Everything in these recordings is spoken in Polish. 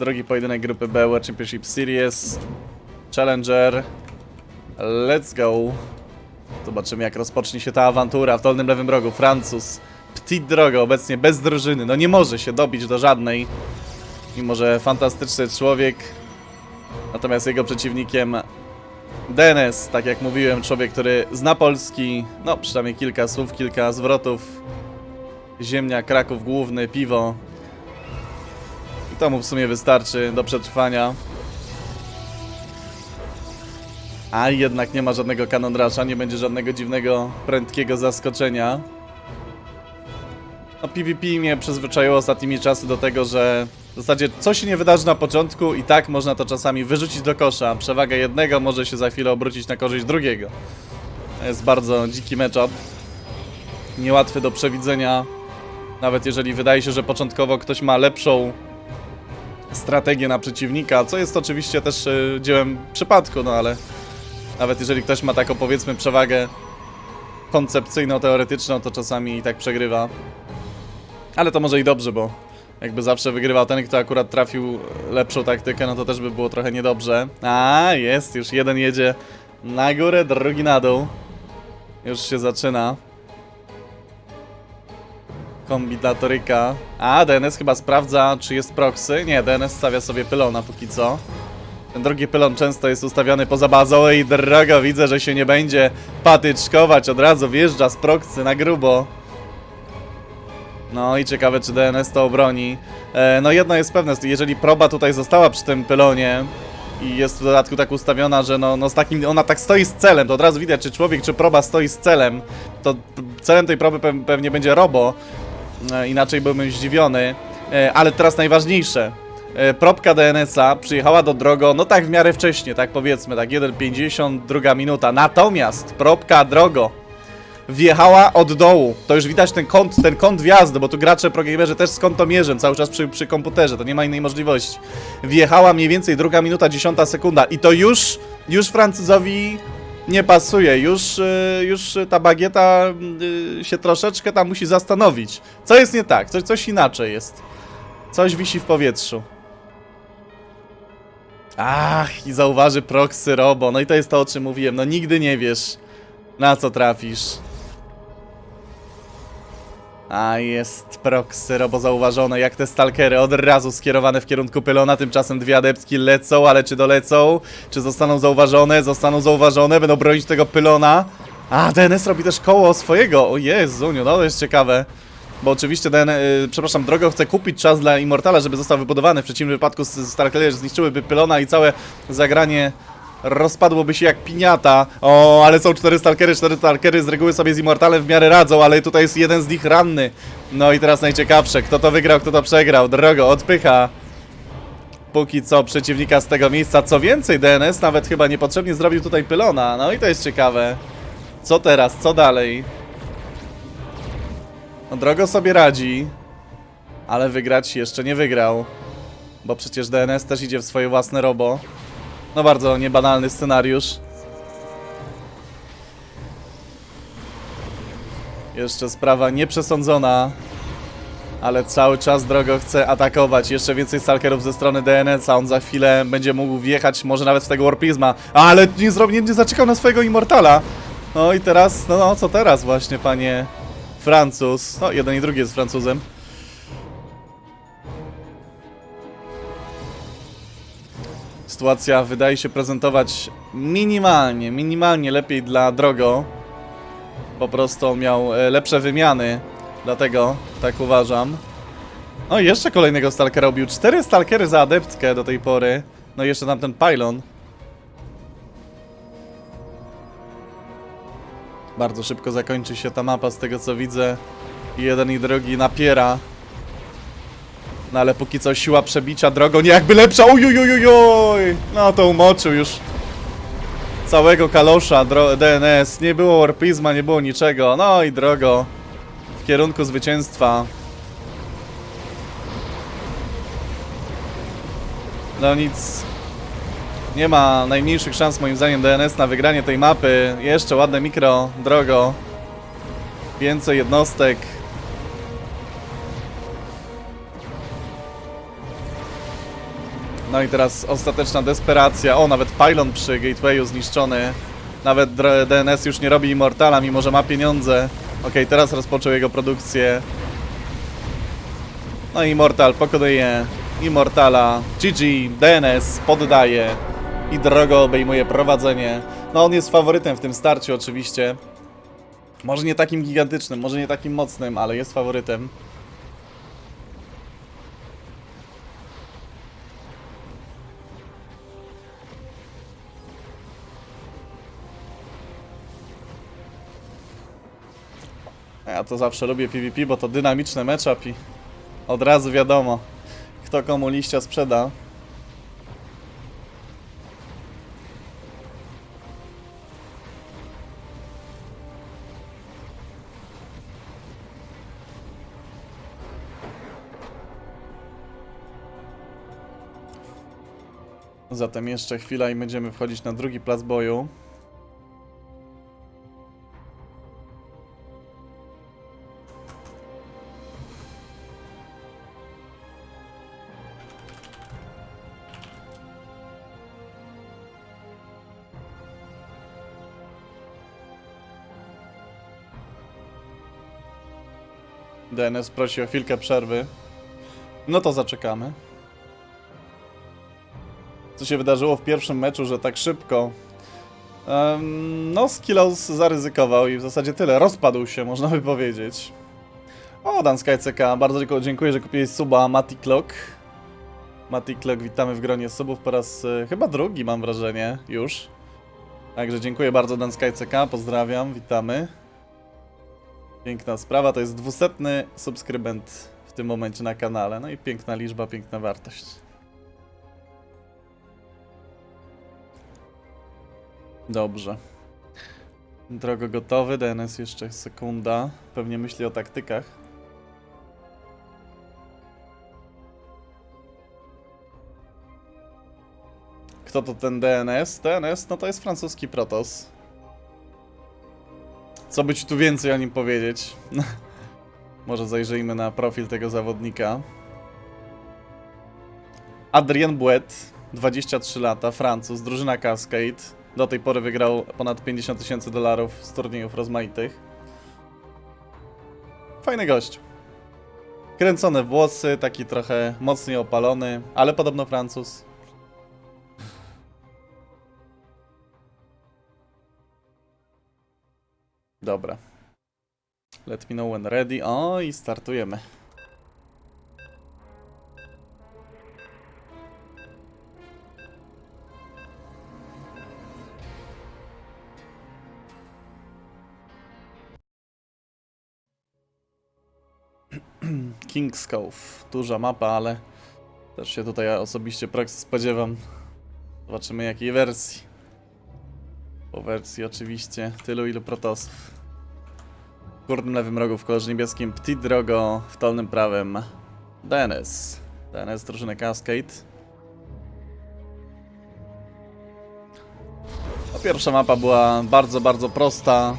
Drugi pojedynek grupy B World Championship Series. Challenger. Let's go. Zobaczymy jak rozpocznie się ta awantura w dolnym lewym rogu. Francuz. Petit drogo, obecnie bez drużyny. No nie może się dobić do żadnej. Mimo, że fantastyczny człowiek. Natomiast jego przeciwnikiem DNS, tak jak mówiłem, człowiek, który zna polski. No, przynajmniej kilka słów, kilka zwrotów. Ziemnia, Kraków główny, piwo. To mu w sumie wystarczy do przetrwania. A jednak nie ma żadnego kanonrasza, nie będzie żadnego dziwnego, prędkiego zaskoczenia. No PvP mnie przyzwyczaiło ostatnimi czasy do tego, że w zasadzie co się nie wydarzy na początku i tak można to czasami wyrzucić do kosza. Przewaga jednego może się za chwilę obrócić na korzyść drugiego. To jest bardzo dziki matchup. Niełatwy do przewidzenia. Nawet jeżeli wydaje się, że początkowo ktoś ma lepszą strategię na przeciwnika, co jest oczywiście też y, dziełem przypadku, no ale nawet jeżeli ktoś ma taką powiedzmy przewagę koncepcyjno-teoretyczną, to czasami i tak przegrywa. Ale to może i dobrze, bo jakby zawsze wygrywał ten, kto akurat trafił lepszą taktykę, no to też by było trochę niedobrze. A, jest, już jeden jedzie na górę, drugi na dół. Już się zaczyna. Kombinatoryka. A, DNS chyba sprawdza, czy jest proxy. Nie, DNS stawia sobie pylona póki co. Ten drugi pylon często jest ustawiony poza bazą i drogo widzę, że się nie będzie patyczkować. Od razu wjeżdża z proxy na grubo. No i ciekawe, czy DNS to obroni. E, no jedno jest pewne, jeżeli proba tutaj została przy tym pylonie i jest w dodatku tak ustawiona, że no, no z takim, ona tak stoi z celem, to od razu widać, czy człowiek, czy proba stoi z celem, to celem tej proby pe pewnie będzie robo, inaczej byłbym zdziwiony. E, ale teraz najważniejsze. E, probka DNS-a przyjechała do drogo, no tak w miarę wcześnie, tak powiedzmy, tak 1,50, druga minuta. Natomiast probka drogo wjechała od dołu. To już widać ten kąt, ten kąt wjazdu, bo tu gracze progamerzy też z kątomierzem cały czas przy, przy komputerze, to nie ma innej możliwości. Wjechała mniej więcej druga minuta, dziesiąta sekunda i to już, już Francuzowi nie pasuje. Już, y, już ta bagieta y, się troszeczkę tam musi zastanowić. Co jest nie tak? Coś, coś inaczej jest. Coś wisi w powietrzu. Ach, i zauważy proxy robo. No i to jest to, o czym mówiłem. No nigdy nie wiesz, na co trafisz. A jest proxy robo zauważone, jak te stalkery od razu skierowane w kierunku pylona, tymczasem dwie adeptki lecą, ale czy dolecą? Czy zostaną zauważone? Zostaną zauważone, będą bronić tego pylona. A, DNS robi też koło swojego, o Jezuniu, no to jest ciekawe. Bo oczywiście ten, y, przepraszam, Drogo chce kupić czas dla Immortala, żeby został wybudowany. W przeciwnym wypadku s- Stalkery zniszczyłyby pylona i całe zagranie rozpadłoby się jak piniata. O, ale są cztery Stalkery, cztery Stalkery z reguły sobie z Immortalem w miarę radzą, ale tutaj jest jeden z nich ranny. No i teraz najciekawsze, kto to wygrał, kto to przegrał. Drogo odpycha póki co przeciwnika z tego miejsca. Co więcej, DNS nawet chyba niepotrzebnie zrobił tutaj pylona. No i to jest ciekawe. Co teraz, co dalej? No drogo sobie radzi, ale wygrać jeszcze nie wygrał. Bo przecież DNS też idzie w swoje własne robo. No bardzo niebanalny scenariusz. Jeszcze sprawa nieprzesądzona. Ale cały czas drogo chce atakować. Jeszcze więcej stalkerów ze strony DNS-a. On za chwilę będzie mógł wjechać, może nawet w tego Warpizma. Ale nie, zrobi, nie, zaczekał na swojego Immortala. No i teraz, no, no co teraz właśnie, panie Francuz. No, jeden i drugi jest Francuzem. Sytuacja wydaje się prezentować minimalnie, minimalnie lepiej dla Drogo. Po prostu miał e, lepsze wymiany, dlatego tak uważam. No i jeszcze kolejnego Stalkera ubił. Cztery Stalkery za adeptkę do tej pory. No i jeszcze tam ten pylon. Bardzo szybko zakończy się ta mapa z tego co widzę. Jeden i drugi napiera. No ale póki co siła przebicia drogą nie jakby lepsza. Ujujujujoj! No to umoczył już całego kalosza DNS. Nie było warpizma, nie było niczego. No i drogo w kierunku zwycięstwa. No nic. Nie ma najmniejszych szans moim zdaniem DNS na wygranie tej mapy. Jeszcze ładne mikro, drogo. Więcej jednostek. No i teraz ostateczna desperacja. O, nawet pylon przy gatewayu zniszczony. Nawet DNS już nie robi Immortala, mimo że ma pieniądze. Okej, teraz rozpoczął jego produkcję. No i Immortal pokonuje Immortala. GG, DNS poddaje i drogo obejmuje prowadzenie. No on jest faworytem w tym starciu oczywiście. Może nie takim gigantycznym, może nie takim mocnym, ale jest faworytem. Ja to zawsze lubię PvP, bo to dynamiczne matchup i od razu wiadomo, kto komu liścia sprzeda. Zatem jeszcze chwila i będziemy wchodzić na drugi plac boju. DNS prosi o chwilkę przerwy. No to zaczekamy. Co się wydarzyło w pierwszym meczu, że tak szybko. No, Skillos zaryzykował i w zasadzie tyle. Rozpadł się, można by powiedzieć. O, Dan SkyCK, bardzo dziękuję, że kupiłeś suba Mati Clock. Mati Clock, witamy w gronie subów po raz e, chyba drugi, mam wrażenie, już. Także dziękuję bardzo Dan SkyCK, pozdrawiam, witamy. Piękna sprawa, to jest dwusetny subskrybent w tym momencie na kanale. No i piękna liczba, piękna wartość. Dobrze. Drogo gotowy, DNS jeszcze sekunda. Pewnie myśli o taktykach. Kto to ten DNS? DNS, no to jest francuski Protoss. Co by ci tu więcej o nim powiedzieć? Może zajrzyjmy na profil tego zawodnika. Adrien Bouet, 23 lata, Francuz, drużyna Cascade. Do tej pory wygrał ponad 50 tysięcy dolarów z turniejów rozmaitych. Fajny gość. Kręcone włosy, taki trochę mocniej opalony, ale podobno Francuz. Dobra. Let me know when ready. O, i startujemy. King's Cove. Duża mapa, ale też się tutaj osobiście spodziewam. Zobaczymy jakiej wersji. Po wersji oczywiście tylu ilu protosów. Górnym lewym rogu w kolorze niebieskim Petit Drogo, w dolnym prawym DNS. DNS drużyny Cascade. No, pierwsza mapa była bardzo, bardzo prosta.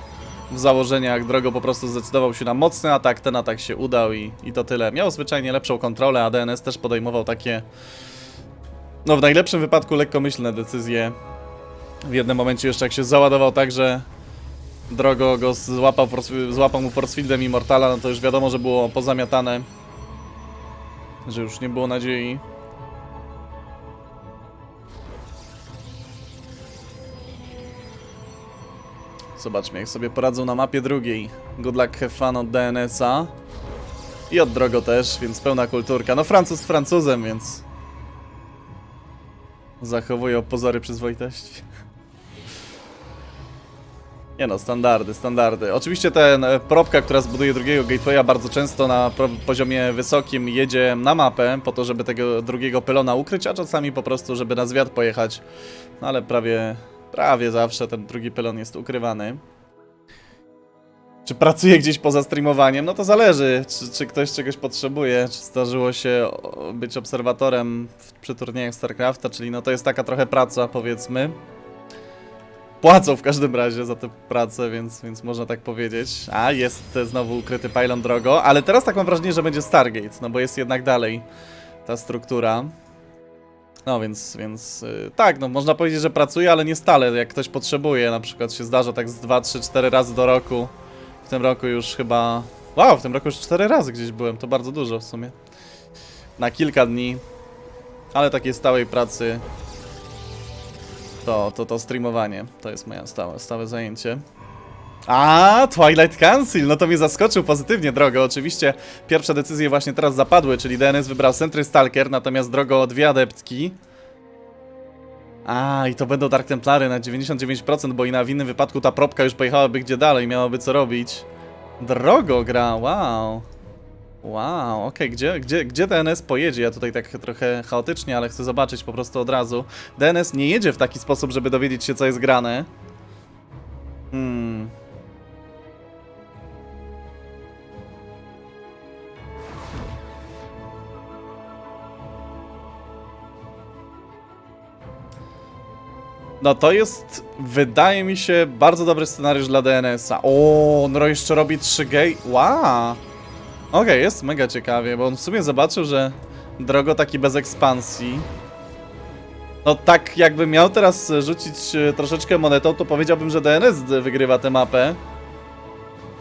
W założeniach Drogo po prostu zdecydował się na mocny atak, ten atak się udał i, i to tyle. Miał zwyczajnie lepszą kontrolę, a DNS też podejmował takie, no w najlepszym wypadku lekkomyślne decyzje. W jednym momencie jeszcze jak się załadował tak, że Drogo go złapał, złapał mu forcefieldem Immortala, no to już wiadomo, że było pozamiatane. Że już nie było nadziei. Zobaczmy jak sobie poradzą na mapie drugiej. Good luck, have od DNS-a. I od Drogo też, więc pełna kulturka. No Francuz Francuzem, więc... Zachowuje pozory przyzwoitości. Nie no, standardy, standardy. Oczywiście ten e, propka, która zbuduje drugiego gatewaya bardzo często na poziomie wysokim jedzie na mapę po to, żeby tego drugiego pylona ukryć, a czasami po prostu, żeby na zwiat pojechać. No ale prawie, prawie zawsze ten drugi pylon jest ukrywany. Czy pracuje gdzieś poza streamowaniem? No to zależy, czy, czy ktoś czegoś potrzebuje, czy zdarzyło się być obserwatorem w, przy turniejach StarCrafta, czyli no to jest taka trochę praca, powiedzmy płacą w każdym razie za tę pracę, więc, więc można tak powiedzieć. A, jest znowu ukryty pylon drogo, ale teraz tak mam wrażenie, że będzie Stargate, no bo jest jednak dalej ta struktura. No więc, więc y, tak, no można powiedzieć, że pracuje, ale nie stale, jak ktoś potrzebuje, na przykład się zdarza tak z 2, 3, 4 razy do roku. W tym roku już chyba... Wow, w tym roku już 4 razy gdzieś byłem, to bardzo dużo w sumie. Na kilka dni. Ale takiej stałej pracy to, to, to streamowanie. To jest moje stałe, stałe zajęcie. A, Twilight Council, no to mnie zaskoczył pozytywnie, drogo. Oczywiście pierwsze decyzje właśnie teraz zapadły, czyli DNS wybrał Sentry Stalker, natomiast drogo dwie adeptki. A, i to będą Dark Templary na 99%, bo i na innym wypadku ta propka już pojechałaby gdzie dalej, miałaby co robić. Drogo gra, wow. Wow, okej, gdzie, gdzie, gdzie DNS pojedzie? Ja tutaj tak trochę chaotycznie, ale chcę zobaczyć po prostu od razu. DNS nie jedzie w taki sposób, żeby dowiedzieć się, co jest grane. Hmm. No to jest, wydaje mi się, bardzo dobry scenariusz dla DNS-a. O, no jeszcze robi 3 gay. Wow. Okej, jest mega ciekawie, bo on w sumie zobaczył, że drogo taki bez ekspansji. No tak jakby miał teraz rzucić e, troszeczkę monetą, to powiedziałbym, że DNS wygrywa tę mapę.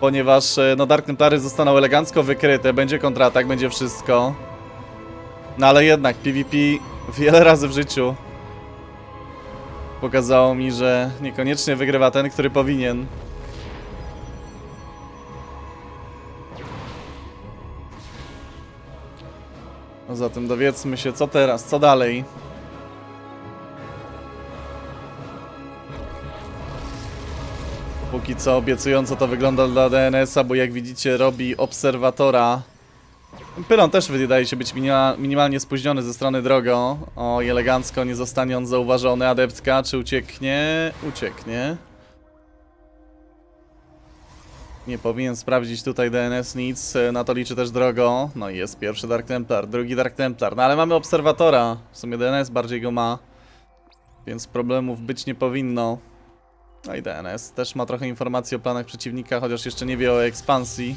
Ponieważ e, no Dark Templary zostaną elegancko wykryte, będzie kontratak, będzie wszystko. No ale jednak PvP wiele razy w życiu pokazało mi, że niekoniecznie wygrywa ten, który powinien. No zatem dowiedzmy się, co teraz, co dalej. Póki co obiecująco to wygląda dla DNS-a, bo jak widzicie robi obserwatora. Pylon też wydaje się być minima, minimalnie spóźniony ze strony drogo. O, elegancko nie zostanie on zauważony. Adeptka, czy ucieknie? Ucieknie. Nie powinien sprawdzić tutaj DNS nic, na to liczy też drogo. No i jest pierwszy Dark Templar, drugi Dark Templar. No ale mamy obserwatora, w sumie DNS bardziej go ma. Więc problemów być nie powinno. No i DNS też ma trochę informacji o planach przeciwnika, chociaż jeszcze nie wie o ekspansji.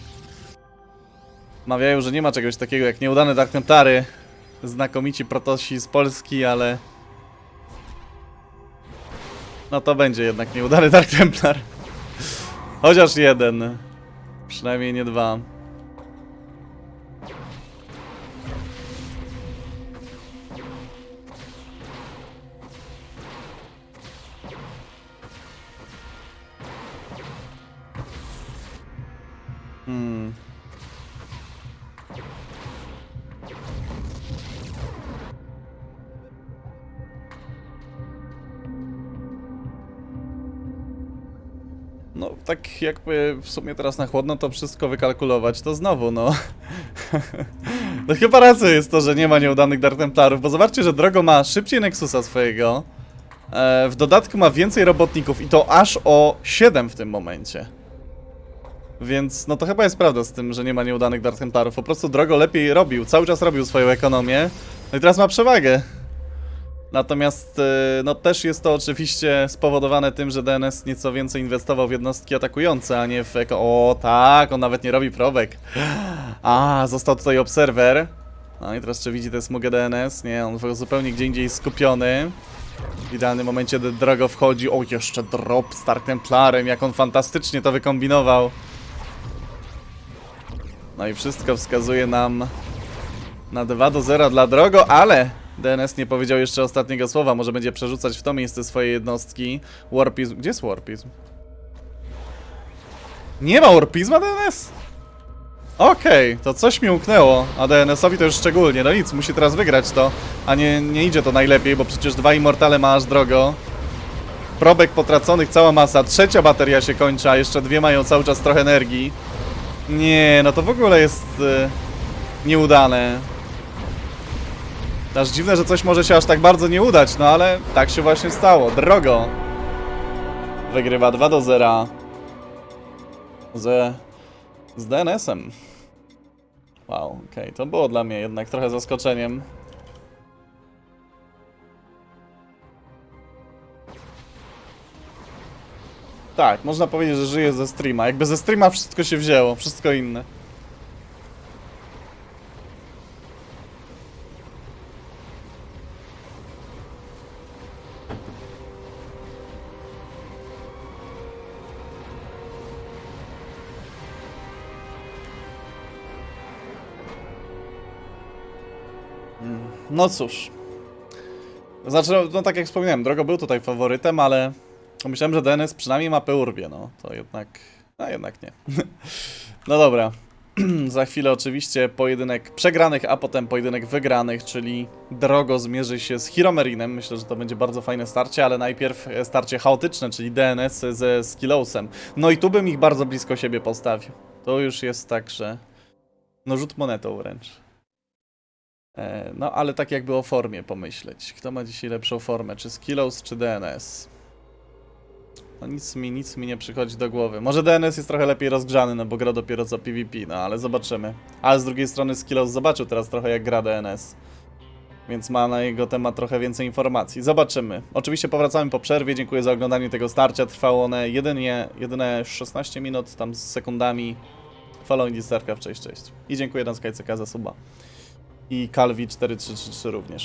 Mawiają, że nie ma czegoś takiego jak nieudane Dark Templary. Znakomici protosi z Polski, ale... No to będzie jednak nieudany Dark Templar. Chociaż jeden. Przynajmniej nie dwa. Tak jakby w sumie teraz na chłodno to wszystko wykalkulować, to znowu, no. no chyba racją jest to, że nie ma nieudanych Dark Templarów, bo zobaczcie, że Drogo ma szybciej Nexusa swojego. E, w dodatku ma więcej robotników i to aż o 7 w tym momencie. Więc no to chyba jest prawda z tym, że nie ma nieudanych Dark Templarów. Po prostu Drogo lepiej robił, cały czas robił swoją ekonomię. No i teraz ma przewagę. Natomiast y, no też jest to oczywiście spowodowane tym, że DNS nieco więcej inwestował w jednostki atakujące, a nie w eko... O tak, on nawet nie robi probek. A, został tutaj obserwer. No i teraz czy widzi tę smugę DNS? Nie, on zupełnie gdzie indziej skupiony. W idealnym momencie drogo wchodzi. O, jeszcze drop z Dark Templarem, jak on fantastycznie to wykombinował. No i wszystko wskazuje nam na 2 do 0 dla drogo, ale DNS nie powiedział jeszcze ostatniego słowa. Może będzie przerzucać w to miejsce swoje jednostki. Warpizm. Gdzie jest Warpizm? Nie ma Warpizma DNS? Okej, to coś mi umknęło, a DNS-owi to już szczególnie. No nic, musi teraz wygrać to, a nie, nie idzie to najlepiej, bo przecież dwa Immortale ma aż drogo. Probek potraconych cała masa, trzecia bateria się kończy, a jeszcze dwie mają cały czas trochę energii. Nie, no to w ogóle jest y, nieudane. Aż dziwne, że coś może się aż tak bardzo nie udać, no ale tak się właśnie stało. Drogo wygrywa 2 do 0 z, z DNS-em. Wow, okej, to było dla mnie jednak trochę zaskoczeniem. Tak, można powiedzieć, że żyje ze streama. Jakby ze streama wszystko się wzięło, wszystko inne. No cóż. Znaczy, no, no tak jak wspomniałem, Drogo był tutaj faworytem, ale myślałem, że DNS przynajmniej mapę urwie, no. To jednak... A jednak nie. no dobra. Za chwilę oczywiście pojedynek przegranych, a potem pojedynek wygranych, czyli Drogo zmierzy się z Hiromerinem. Myślę, że to będzie bardzo fajne starcie, ale najpierw starcie chaotyczne, czyli DNS ze Skillosem. No i tu bym ich bardzo blisko siebie postawił. To już jest tak, że... No rzut monetą wręcz. E, No, ale tak jakby o formie pomyśleć. Kto ma dzisiaj lepszą formę? Czy Skillos, czy DNS? No nic mi, nic mi nie przychodzi do głowy. Może DNS jest trochę lepiej rozgrzany, no bo gra dopiero co PvP, no ale zobaczymy. Ale z drugiej strony Skillos zobaczył teraz trochę jak gra DNS. Więc ma na jego temat trochę więcej informacji. Zobaczymy. Oczywiście powracamy po przerwie. Dziękuję za oglądanie tego starcia. Trwało one jedynie, jedyne 16 minut, tam z sekundami. Following Starcraft, cześć, cześć. I dziękuję Dan SkyCK za suba. I Calvi 4333 również.